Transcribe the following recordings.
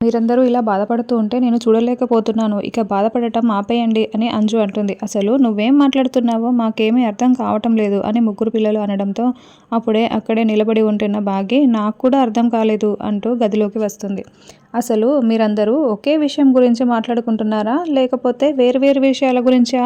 మీరందరూ ఇలా బాధపడుతూ ఉంటే నేను చూడలేకపోతున్నాను. ఇక బాధపడటం ఆపేయండి అని అంజు అంటుంది. అసలు నువ్వేం మాట్లాడుతున్నావో మాకేమీ అర్థం కావటం లేదు అని ముగ్గురు పిల్లలు అనడంతో అప్పుడే అక్కడే నిలబడి ఉంటున్న బాగి నాకు కూడా అర్థం కాలేదు అంటూ గదిలోకి వస్తుంది. అసలు మీరందరూ ఒకే విషయం గురించి మాట్లాడుకుంటున్నారా? లేకపోతే వేరు వేరు విషయాల గురించా?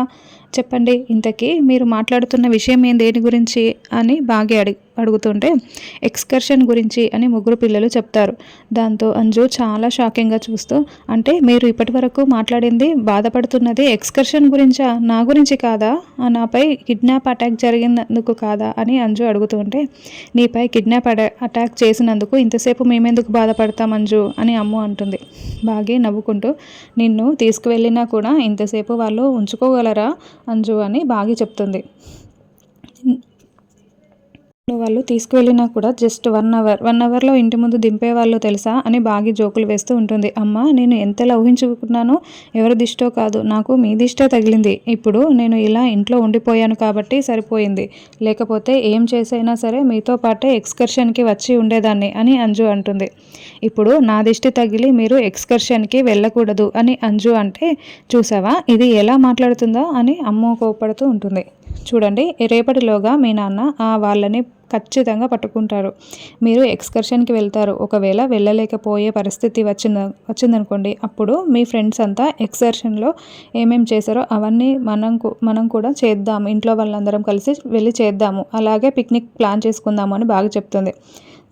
చెప్పండి. ఇంతకీ మీరు మాట్లాడుతున్న విషయం ఏం? దేని గురించి? అని బాగా అడిగి అడుగుతుంటే ఎక్స్కర్షన్ గురించి అని ముగ్గురు పిల్లలు చెప్తారు. దాంతో అంజు చాలా షాకింగ్గా చూస్తూ అంటే మీరు ఇప్పటి వరకు మాట్లాడింది బాధపడుతున్నది ఎక్స్కర్షన్ గురించా? నా గురించి కాదా? నాపై కిడ్నాప్ అటాక్ జరిగినందుకు కాదా? అని అంజు అడుగుతుంటే నీపై కిడ్నాప్ అటాక్ చేసినందుకు ఇంతసేపు మేమెందుకు బాధపడతాం అంజు? అని అమ్ము అంటుంది. బాగా నవ్వుకుంటూ నిన్ను తీసుకువెళ్ళినా కూడా ఇంతసేపు వాళ్ళు ఉంచుకోగలరా? అంజు అని బాగి చెప్తుంది. వాళ్ళు తీసుకువెళ్ళినా కూడా జస్ట్ వన్ అవర్. వన్ అవర్లో ఇంటి ముందు దింపేవాళ్ళు తెలుసా? అని బాగి జోకులు వేస్తూ ఉంటుంది. అమ్మ నేను ఎంతలా ఊహించుకున్నానో ఎవరి దిష్టో కాదు. నాకు మీ దిష్టే తగిలింది. ఇప్పుడు నేను ఇలా ఇంట్లో ఉండిపోయాను కాబట్టి సరిపోయింది. లేకపోతే ఏం చేసైనా సరే మీతో పాటే ఎక్స్కర్షన్కి వచ్చి ఉండేదాన్ని అని అంజు అంటుంది. ఇప్పుడు నా దిష్టి తగిలి మీరు ఎక్స్కర్షన్కి వెళ్ళకూడదు అని అంజు అంటే చూసావా? ఇది ఎలా మాట్లాడుతుందో అని అమ్మ కోపడుతూ ఉంటుంది. చూడండి రేపటిలోగా మీ నాన్న ఆ వాళ్ళని ఖచ్చితంగా పట్టుకుంటారు. మీరు ఎక్స్కర్షన్కి వెళ్తారు. ఒకవేళ వెళ్ళలేకపోయే పరిస్థితి వచ్చింద వచ్చిందనుకోండి అప్పుడు మీ ఫ్రెండ్స్ అంతా ఎక్స్కర్షన్లో ఏమేం చేశారో అవన్నీ మనం మనం కూడా చేద్దాం. ఇంట్లో వాళ్ళందరం కలిసి వెళ్ళి చేద్దాము. అలాగే పిక్నిక్ ప్లాన్ చేసుకుందాము అని బాగా చెప్తుంది.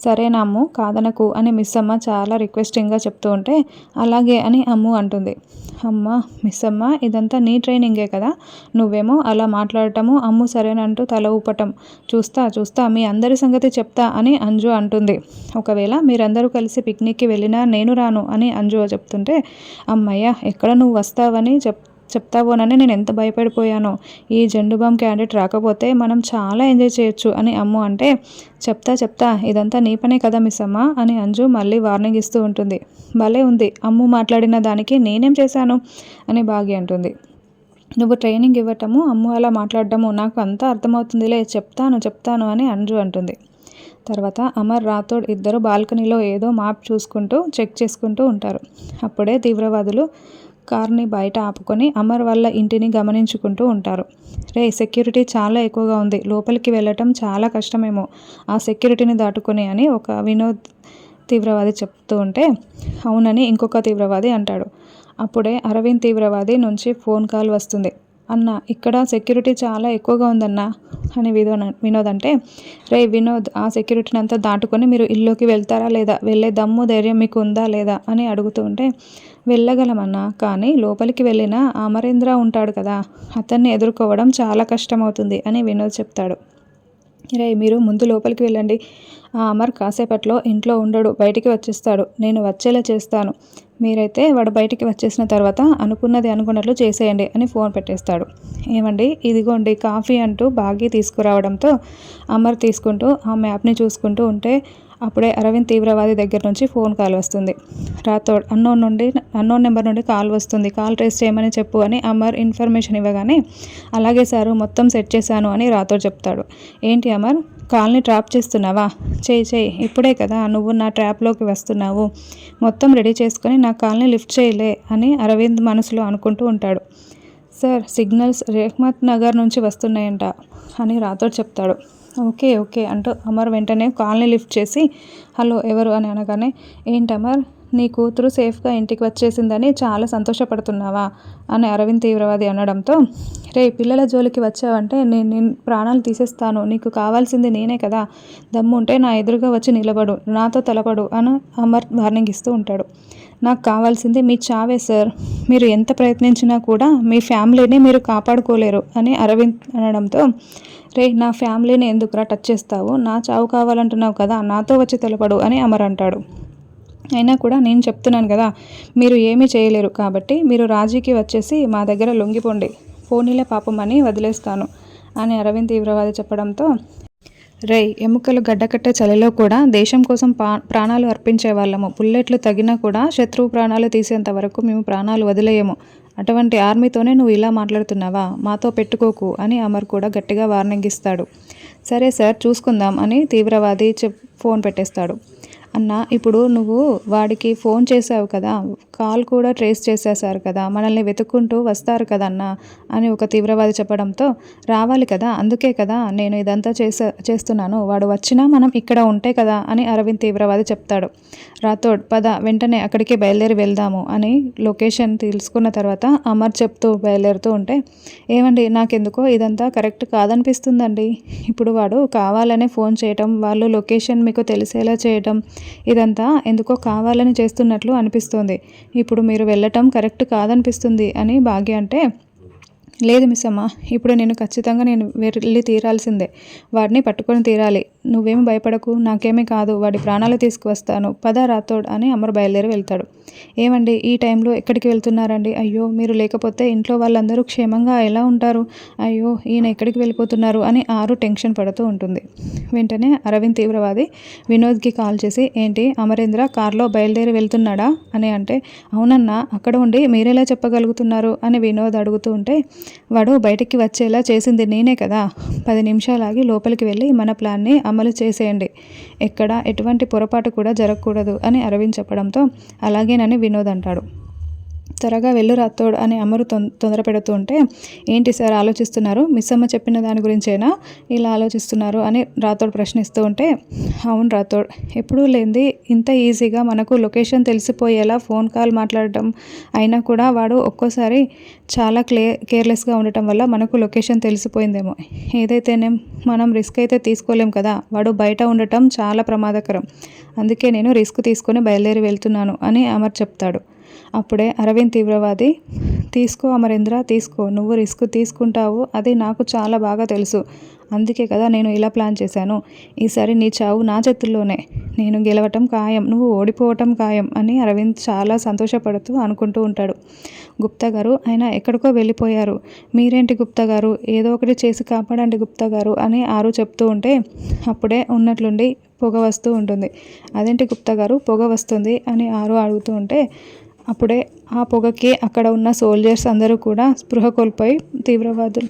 సరేనమ్ము కాదనకు అని మిస్ అమ్మ చాలా రిక్వెస్టింగ్గా చెప్తూ ఉంటే అలాగే అని అమ్ము అంటుంది. అమ్మ మిస్ అమ్మ ఇదంతా నీ ట్రైనింగే కదా? నువ్వేమో అలా మాట్లాడటము అమ్ము సరేనంటూ తల ఊపటం. చూస్తా చూస్తా మీ అందరి సంగతి చెప్తా అని అంజు అంటుంది. ఒకవేళ మీరందరూ కలిసి పిక్నిక్కి వెళ్ళినా నేను రాను అని అంజు చెప్తుంటే అమ్మయ్య ఎక్కడ నువ్వు వస్తావని చెప్ చెప్తావోనని నేను ఎంత భయపడిపోయానో? ఈ జెండు బామ్ క్యాండిడేట్ రాకపోతే మనం చాలా ఎంజాయ్ చేయొచ్చు అని అమ్ము అంటే చెప్తా చెప్తా ఇదంతా నీ పనే కదా మిస్ అమ్మ అని అంజు మళ్ళీ వార్నింగ్ ఇస్తూ ఉంటుంది. భలే ఉంది అమ్ము మాట్లాడిన దానికి నేనేం చేశాను? అని బాగి అంటుంది. నువ్వు ట్రైనింగ్ ఇవ్వటము అమ్ము అలా మాట్లాడటము నాకు అంతా అర్థమవుతుందిలే చెప్తాను చెప్తాను అని అంజు అంటుంది. తర్వాత అమర్ రాథోడ్ ఇద్దరు బాల్కనీలో ఏదో మాప్ చూసుకుంటూ చెక్ చేసుకుంటూ ఉంటారు. అప్పుడే తీవ్రవాదులు కార్ని బయట ఆపుకొని అమర్ వాళ్ళ ఇంటిని గమనించుకుంటూ ఉంటారు. రే సెక్యూరిటీ చాలా ఎక్కువగా ఉంది. లోపలికి వెళ్ళటం చాలా కష్టమేమో. ఆ సెక్యూరిటీని దాటుకొని అని ఒక వినోద్ తీవ్రవాది చెప్తూ ఉంటే అవునని ఇంకొక తీవ్రవాది అంటాడు. అప్పుడే అరవింద్ తీవ్రవాది నుంచి ఫోన్ కాల్ వస్తుంది. అన్న ఇక్కడ సెక్యూరిటీ చాలా ఎక్కువగా ఉందన్న? అని వినో వినోద్ అంటే రే వినోద్ ఆ సెక్యూరిటీని అంతా దాటుకొని మీరు ఇల్లుకి వెళ్తారా లేదా? వెళ్ళే దమ్ము ధైర్యం మీకు ఉందా లేదా? అని అడుగుతూ ఉంటే వెళ్ళగలమన్నా కానీ లోపలికి వెళ్ళిన అమరేంద్ర ఉంటాడు కదా అతన్ని ఎదుర్కోవడం చాలా కష్టమవుతుంది అని వినోద్ చెప్తాడు. రే మీరు ముందు లోపలికి వెళ్ళండి. ఆ అమర్ కాసేపట్లో ఇంట్లో ఉండడు బయటికి వచ్చేస్తాడు. నేను వచ్చేలా చేస్తాను. మీరైతే వాడు బయటికి వచ్చేసిన తర్వాత అనుకున్నది అనుకున్నట్లు చేసేయండి అని ఫోన్ పెట్టేస్తాడు. ఏమండి? ఇదిగోండి కాఫీ అంటూ బాగి తీసుకురావడంతో అమర్ తీసుకుంటూ ఆ మ్యాప్ని చూసుకుంటూ ఉంటే అప్పుడే అరవింద్ తీవ్రవాది దగ్గర నుంచి ఫోన్ కాల్ వస్తుంది. రాథోడ్ అన్నోన్ నుండి అన్నోన్ నెంబర్ నుండి కాల్ వస్తుంది. కాల్ ట్రేస్ చేయమని చెప్పు అని అమర్ ఇన్ఫర్మేషన్ ఇవ్వగానే అలాగే సారు మొత్తం సెట్ చేశాను అని రాథోడ్ చెప్తాడు. ఏంటి అమర్? కాల్ని ట్రాప్ చేస్తున్నావా? చేయి చేయి ఇప్పుడే కదా నువ్వు నా ట్రాప్లోకి వస్తున్నావు. మొత్తం రెడీ చేసుకొని నా కాల్ని లిఫ్ట్ చేయలే అని అరవింద్ మనసులో అనుకుంటూ ఉంటాడు. సార్ సిగ్నల్స్ రేహ్మత్ నగర్ నుంచి వస్తున్నాయంట అని రాథోడ్ చెప్తాడు. ఓకే ఓకే అంటూ అమర్ వెంటనే కాల్ని లిఫ్ట్ చేసి హలో ఎవరు? అని అనగానే ఏంటి అమర్? నీ కూతురు సేఫ్గా ఇంటికి వచ్చేసిందని చాలా సంతోషపడుతున్నావా? అని అరవింద్ తీవ్రవాది అనడంతో రే పిల్లల జోలికి వచ్చావంటే నేను నేను ప్రాణాలు తీసేస్తాను. నీకు కావాల్సింది నేనే కదా. దమ్ము ఉంటే నా ఎదురుగా వచ్చి నిలబడు. నాతో తలపడు అని అమర్ వార్నింగ్ ఇస్తూ ఉంటాడు. నాకు కావాల్సింది మీ చావే సార్. మీరు ఎంత ప్రయత్నించినా కూడా మీ ఫ్యామిలీని మీరు కాపాడుకోలేరు అని అరవింద్ అనడంతో రే నా ఫ్యామిలీని ఎందుకురా టచ్ చేస్తావు? నా చావు కావాలంటున్నావు కదా. నాతో వచ్చి తెలపడు అని అమర్ అంటాడు. అయినా కూడా నేను చెప్తున్నాను కదా మీరు ఏమీ చేయలేరు కాబట్టి మీరు రాజీకి వచ్చేసి మా దగ్గర లొంగిపోండి. ఫోనీలే పాపం అని వదిలేస్తాను అని అరవింద్ తీవ్రవాది చెప్పడంతో రేయ్ ఎముకలు గడ్డకట్టే చలిలో కూడా దేశం కోసం ప్రాణాలు అర్పించే వాళ్ళము. బుల్లెట్లు తగినా కూడా శత్రువు ప్రాణాలు తీసేంత వరకు మేము ప్రాణాలు వదిలేయము. అటువంటి ఆర్మీతోనే నువ్వు ఇలా మాట్లాడుతున్నావా? మాతో పెట్టుకోకు అని అమర్ కూడా గట్టిగా వార్నింగ్ ఇస్తాడు. సరే సార్ చూసుకుందాం అని తీవ్రవాది చెప్ ఫోన్ పెట్టేస్తాడు. అన్న ఇప్పుడు నువ్వు వాడికి ఫోన్ చేసావు కదా కాల్ కూడా ట్రేస్ చేసేసారు కదా మనల్ని వెతుక్కుంటూ వస్తారు కదన్నా అని ఒక తీవ్రవాది చెప్పడంతో రావాలి కదా అందుకే కదా నేను ఇదంతా చేసే చేస్తున్నాను వాడు వచ్చినా మనం ఇక్కడ ఉంటే కదా అని అరవింద్ తీవ్రవాది చెప్తాడు. రాథోడ్ పద వెంటనే అక్కడికి బయలుదేరి వెళ్దాము అని లొకేషన్ తెలుసుకున్న తర్వాత అమర్ చెప్తూ బయలుదేరుతూ ఉంటే ఏమండి నాకెందుకో ఇదంతా కరెక్ట్ కాదనిపిస్తుందండి. ఇప్పుడు వాడు కావాలనే ఫోన్ చేయటం వాళ్ళు లొకేషన్ మీకు తెలిసేలా చేయటం ఇదంతా ఎందుకో కావాలని చేస్తున్నట్లు అనిపిస్తోంది. ఇప్పుడు మీరు వెళ్ళటం కరెక్ట్ కాదనిపిస్తుంది అని భాగ్య అంటే లేదు మిస్ అమ్మ ఇప్పుడు నేను ఖచ్చితంగా నేను వెళ్ళి తీరాల్సిందే. వాడిని పట్టుకొని తీరాలి. నువ్వేమి భయపడకు నాకేమీ కాదు వాడి ప్రాణాలు తీసుకువస్తాను పద రాతోడ్ అని అమర్ బయలుదేరి వెళ్తాడు. ఏమండి ఈ టైంలో ఎక్కడికి వెళ్తున్నారండి? అయ్యో మీరు లేకపోతే ఇంట్లో వాళ్ళందరూ క్షేమంగా ఎలా ఉంటారు? అయ్యో ఈయన ఎక్కడికి వెళ్ళిపోతున్నారు? అని ఆరు టెన్షన్ పడుతూ ఉంటుంది. వెంటనే అరవింద్ తీవ్రవాది వినోద్కి కాల్ చేసి ఏంటి అమరేంద్ర కార్లో బయలుదేరి వెళ్తున్నాడా? అని అంటే అవునన్నా అక్కడ ఉండి మీరెలా చెప్పగలుగుతున్నారు? అని వినోద్ అడుగుతూ ఉంటే వాడు బయటికి వచ్చేలా చేసింది నేనే కదా. పది నిమిషాలాగి లోపలికి వెళ్ళి మన ప్లాన్ని అమలు చేసేయండి. ఎక్కడ ఎటువంటి పొరపాటు కూడా జరగకూడదు అని అరవింద్ చెప్పడంతో అలాగేనని వినోద్ అంటాడు. త్వరగా వెళ్ళు రాతోడ్ అని అమరు తొందర పెడుతూ ఉంటే ఏంటి సార్ ఆలోచిస్తున్నారు? మిస్ అమ్మ చెప్పిన దాని గురించేనా? ఇలా ఆలోచిస్తున్నారు అని రాథోడ్ ప్రశ్నిస్తూ ఉంటే అవును రాథోడ్ ఎప్పుడూ లేనిది ఇంత ఈజీగా మనకు లొకేషన్ తెలిసిపోయేలా ఫోన్ కాల్ మాట్లాడటం అయినా కూడా వాడు ఒక్కోసారి చాలా క్లే కేర్లెస్గా ఉండటం వల్ల మనకు లొకేషన్ తెలిసిపోయిందేమో. ఏదైతేనే మనం రిస్క్ అయితే తీసుకోలేం కదా. వాడు బయట ఉండటం చాలా ప్రమాదకరం. అందుకే నేను రిస్క్ తీసుకొని బయలుదేరి వెళ్తున్నాను అని అమర్ చెప్తాడు. అప్పుడే అరవింద్ తీవ్రవాది తీసుకో అమరేంద్ర తీసుకో నువ్వు రిస్క్ తీసుకుంటావు అది నాకు చాలా బాగా తెలుసు. అందుకే కదా నేను ఇలా ప్లాన్ చేశాను. ఈసారి నీ చావు నా చేతుల్లోనే. నేను గెలవటం ఖాయం నువ్వు ఓడిపోవటం ఖాయం అని అరవింద్ చాలా సంతోషపడుతూ అనుకుంటూ ఉంటాడు. గుప్తా గారు ఆయన ఎక్కడికో వెళ్ళిపోయారు. మీరేంటి గుప్తా గారు? ఏదో ఒకటి చేసి కాపాడండి గుప్తా గారు అని ఆరు చెప్తూ ఉంటే అప్పుడే ఉన్నట్లుండి పొగ వస్తూ ఉంటుంది. అదేంటి గుప్తా గారు? పొగ వస్తుంది అని ఆరు అడుగుతూ ఉంటే అప్పుడే ఆ పొగకి అక్కడ ఉన్న సోల్జర్స్ అందరూ కూడా స్పృహ కోల్పోయి తీవ్రవాదులు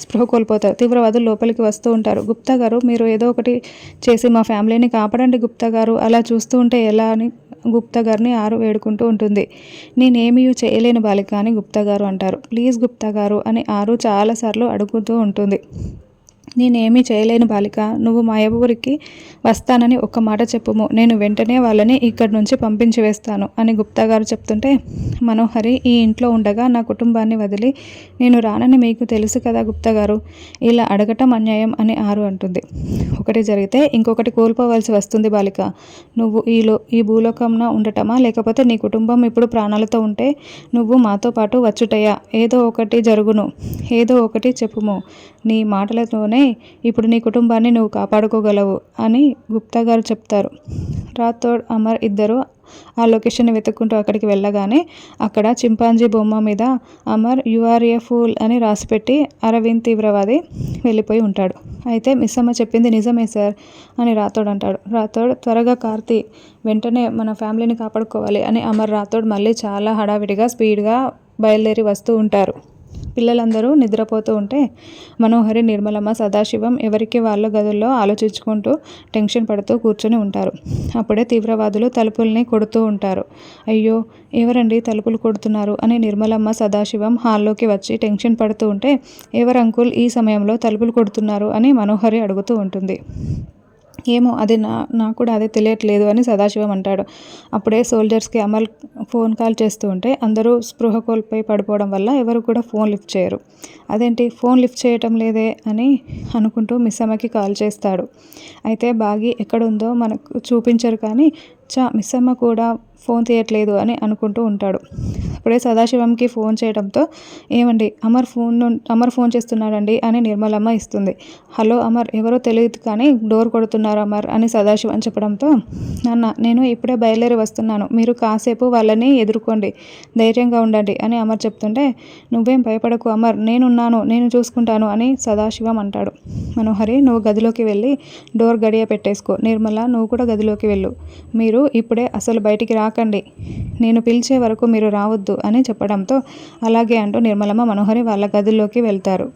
స్పృహ కోల్పోతారు తీవ్రవాదులు లోపలికి వస్తూ ఉంటారు. గుప్తా గారు మీరు ఏదో ఒకటి చేసి మా ఫ్యామిలీని కాపాడండి గుప్తా గారు అలా చూస్తూ ఉంటే ఎలా అని గుప్తా గారిని ఆరు వేడుకుంటూ ఉంటుంది. నేనేమీ చేయలేని బాలిక అని గుప్తా గారు అంటారు. ప్లీజ్ గుప్తా గారు అని ఆరు చాలాసార్లు అడుగుతూ ఉంటుంది. నేనేమీ చేయలేను బాలిక. నువ్వు మా ఊరికి వస్తానని ఒక్క మాట చెప్పుము. నేను వెంటనే వాళ్ళని ఇక్కడి నుంచి పంపించి వేస్తాను అని గుప్తా గారు చెప్తుంటే మనోహరి ఈ ఇంట్లో ఉండగా నా కుటుంబాన్ని వదిలి నేను రానని మీకు తెలుసు కదా గుప్తా గారు. ఇలా అడగటం అన్యాయం అని ఆరు అంటుంది. ఒకటి జరిగితే ఇంకొకటి కోల్పోవలసి వస్తుంది బాలిక. నువ్వు ఈలో ఈ భూలోకంన ఉండటమా? లేకపోతే నీ కుటుంబం ఇప్పుడు ప్రాణాలతో ఉంటే నువ్వు మాతో పాటు వచ్చుటయ్యా ఏదో ఒకటి జరుగును. ఏదో ఒకటి చెప్పుము. నీ మాటలతోనే ఇప్పుడు నీ కుటుంబాన్ని నువ్వు కాపాడుకోగలవు అని గుప్తా గారు చెప్తారు. రాథోడ్ అమర్ ఇద్దరు ఆ లొకేషన్ని వెతుక్కుంటూ అక్కడికి వెళ్ళగానే అక్కడ చింపాంజీ బొమ్మ మీద అమర్ యుఆర్ ఏ ఫూల్ అని రాసిపెట్టి అరవింద్ తీవ్రవాది వెళ్ళిపోయి ఉంటాడు. అయితే మిస్ అమ్మ చెప్పింది నిజమే సార్ అని రాథోడ్ అంటాడు. రాథోడ్ త్వరగా కార్తి వెంటనే మన ఫ్యామిలీని కాపాడుకోవాలి అని అమర్ రాథోడ్ మళ్ళీ చాలా హడావిడిగా స్పీడ్గా బయలుదేరి వస్తూ ఉంటారు. పిల్లలందరూ నిద్రపోతూ ఉంటే మనోహరి నిర్మలమ్మ సదాశివం ఎవరికి వాళ్ళ గదుల్లో ఆలోచించుకుంటూ టెన్షన్ పడుతూ కూర్చొని ఉంటారు. అప్పుడే తీవ్రవాదులు తలుపుల్ని కొడుతూ ఉంటారు. అయ్యో ఎవరండి తలుపులు కొడుతున్నారు అని నిర్మలమ్మ సదాశివం హాల్లోకి వచ్చి టెన్షన్ పడుతూ ఉంటే ఎవరు అంకుల్ ఈ సమయంలో తలుపులు కొడుతున్నారు అని మనోహరి అడుగుతూ ఉంటుంది. ఏమో అది నా నాకు కూడా అదే తెలియట్లేదు అని సదాశివం అంటాడు. అప్పుడే సోల్జర్స్కి అమల్ ఫోన్ కాల్ చేస్తూ ఉంటే అందరూ స్పృహ కోల్పోయి పడిపోవడం వల్ల ఎవరు కూడా ఫోన్ లిఫ్ట్ చేయరు. అదేంటి? ఫోన్ లిఫ్ట్ చేయటం లేదే అని అనుకుంటూ మిస్సమ్మకి కాల్ చేస్తాడు. అయితే బాగి ఎక్కడుందో మనకు చూపించరు కానీ చా మిస్సమ్మ కూడా ఫోన్ తీయట్లేదు అని అనుకుంటూ ఉంటాడు. అప్పుడే సదాశివంకి ఫోన్ చేయడంతో ఏమండి అమర్ ఫోన్ అమర్ ఫోన్ చేస్తున్నాడండి అని నిర్మలమ్మ ఇస్తుంది. హలో అమర్ ఎవరో తెలియదు కానీ డోర్ కొడుతున్నారు అమర్ అని సదాశివం చెప్పడంతో నాన్న నేను ఇప్పుడే బయలుదేరి వస్తున్నాను. మీరు కాసేపు వాళ్ళని ఎదుర్కోండి. ధైర్యంగా ఉండండి అని అమర్ చెప్తుంటే నువ్వేం భయపడకు అమర్ నేనున్నాను నేను చూసుకుంటాను అని సదాశివం అంటాడు. మనోహరి నువ్వు గదిలోకి వెళ్ళి డోర్ గడియ పెట్టేసుకో. నిర్మల నువ్వు కూడా గదిలోకి వెళ్ళు. మీరు ఇప్పుడే అసలు బయటికి రాకండి. నేను పిలిచే వరకు మీరు రావద్దు అని చెప్పడంతో అలాగే అంటూ నిర్మలమ్మ మనోహరి వాళ్ళ గదిలోకి వెళ్తారు.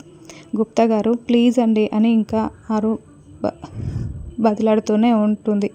గుప్తా గారు ప్లీజ్ అండి అని ఇంకా ఆరు బదిలాడుతూనే ఉంటుంది.